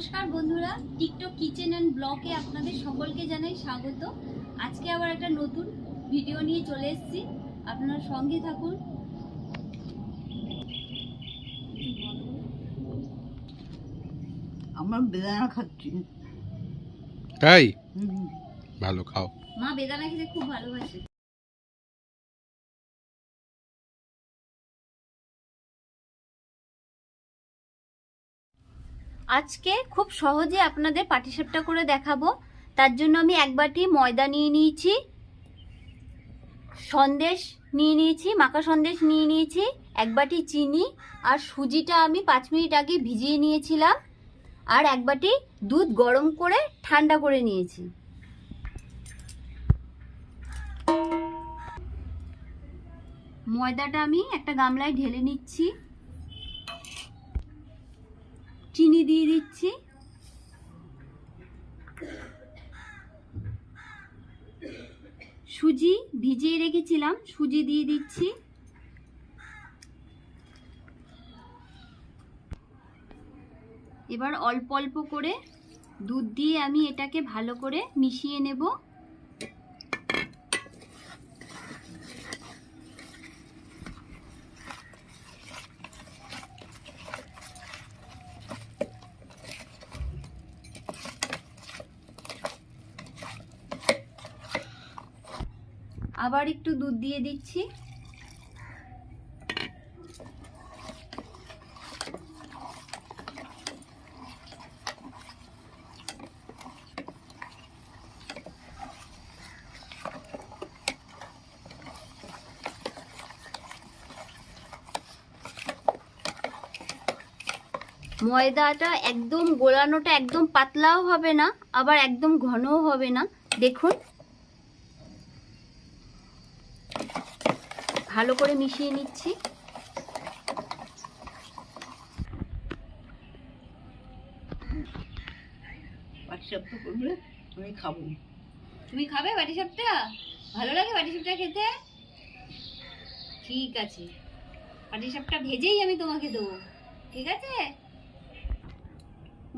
নমস্কার বন্ধুরা TikTok kitchen and ব্লগে আপনাদের সকলকে জানাই স্বাগত। আজকে আবার একটা নতুন ভিডিও নিয়ে চলে এসেছি। আপনারা সঙ্গে থাকুন। আমার বেদানা খাচ্ছি। তাই? ভালো খাও। মা বেদানা খেতে খুব ভালোবাসে। আজকে খুব সহজে আপনাদের পাটিসাপটা করে দেখাবো। তার জন্য আমি এক বাটি ময়দা নিয়ে নিয়েছি, সন্দেশ নিয়ে নিয়েছি, মাখা সন্দেশ নিয়ে নিয়েছি, এক বাটি চিনি, আর সুজিটা আমি পাঁচ মিনিট আগে ভিজিয়ে নিয়েছিলাম, আর এক বাটি দুধ গরম করে ঠান্ডা করে নিয়েছি। ময়দাটা আমি একটা গামলায় ঢেলে নিচ্ছি। চিনি দিয়ে দিচ্ছি। সুজি ভিজিয়ে রেখেছিলাম, সুজি দিয়ে দিচ্ছি। এবার অল্প অল্প করে দুধ দিয়ে আমি এটাকে ভালো করে মিশিয়ে নেব। আবার একটু দুধ দিয়ে দিচ্ছি। ময়দাটা একদম গোলানোটা একদম পাতলাও হবে না, আবার একদম ঘনও হবে না। দেখুন ভালো করে মিশিয়ে নিচ্ছি। পাটিসাপটা করলে আমি খাব। তুমি খাবে বাটি সাপটা? ভালো লাগে বাটি সাপটা খেতে? ঠিক আছে। বাটি সাপটা ভেজেই আমি তোমাকে দেবো। ঠিক আছে?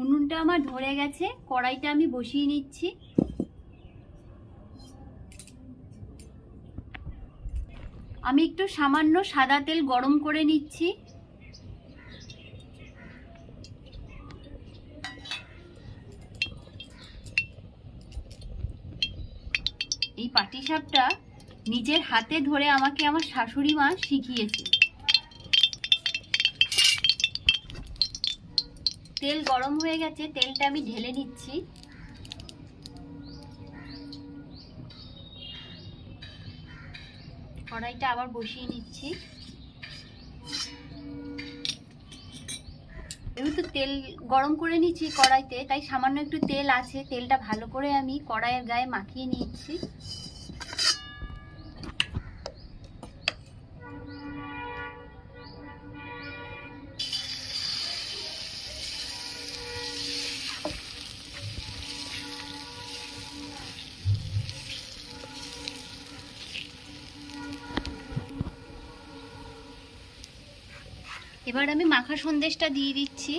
উনুনটা আমার ধরে গেছে কড়াইটা আমি বসিয়ে নিচ্ছি। আমি একটু সামান্য সাদা তেল গরম করে নিচ্ছি। এই পাটিসাপটা নিজের হাতে ধরে আমাকে আমার শাশুড়ি মা শিখিয়েছে। তেল গরম হয়ে গেছে, তেলটা আমি ঢেলে নিচ্ছি। কড়াইটা আবার বসিয়ে নিচ্ছি। যেহেতু তেল গরম করে নিচ্ছি কড়াইতে, তাই সামান্য একটু তেল আছে। তেলটা ভালো করে আমি কড়াইয়ের গায়ে মাখিয়ে নিচ্ছি। এবার আমি মাখা সন্দেশটা দিয়ে দিচ্ছি।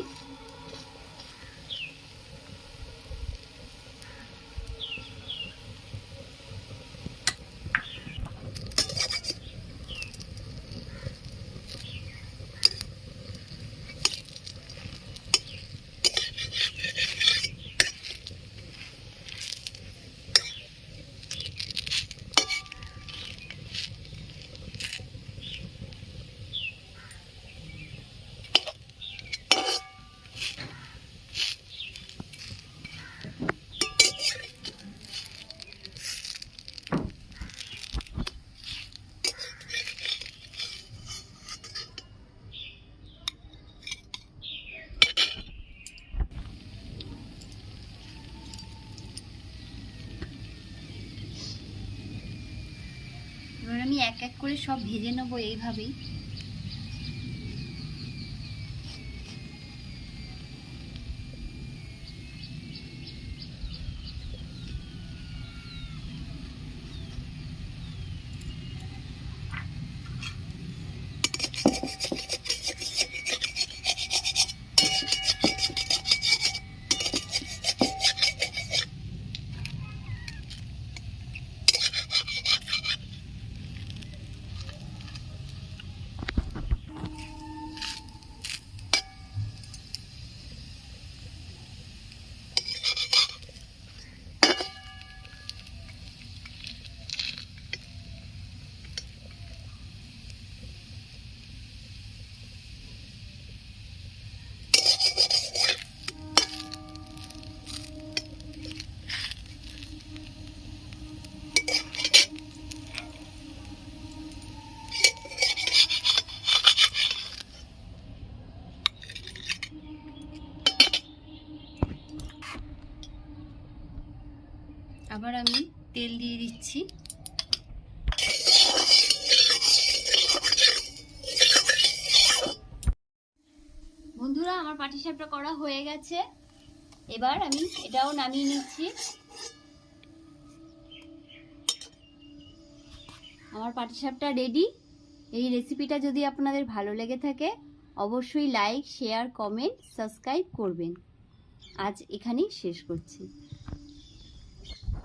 এক করে সব ভেজে নেব এইভাবেই। এবার আমি তেল দিয়ে দিচ্ছি। বন্ধুরা, আমার পাটিসাপটা করা হয়ে গেছে। এবার আমি এটাও নামিয়ে নিচ্ছি। আমার পাটিসাপটা রেডি এই রেসিপিটা যদি আপনাদের ভালো লেগে থাকে, অবশ্যই লাইক শেয়ার কমেন্ট সাবস্ক্রাইব করবেন। আজ এখানেই শেষ করছি।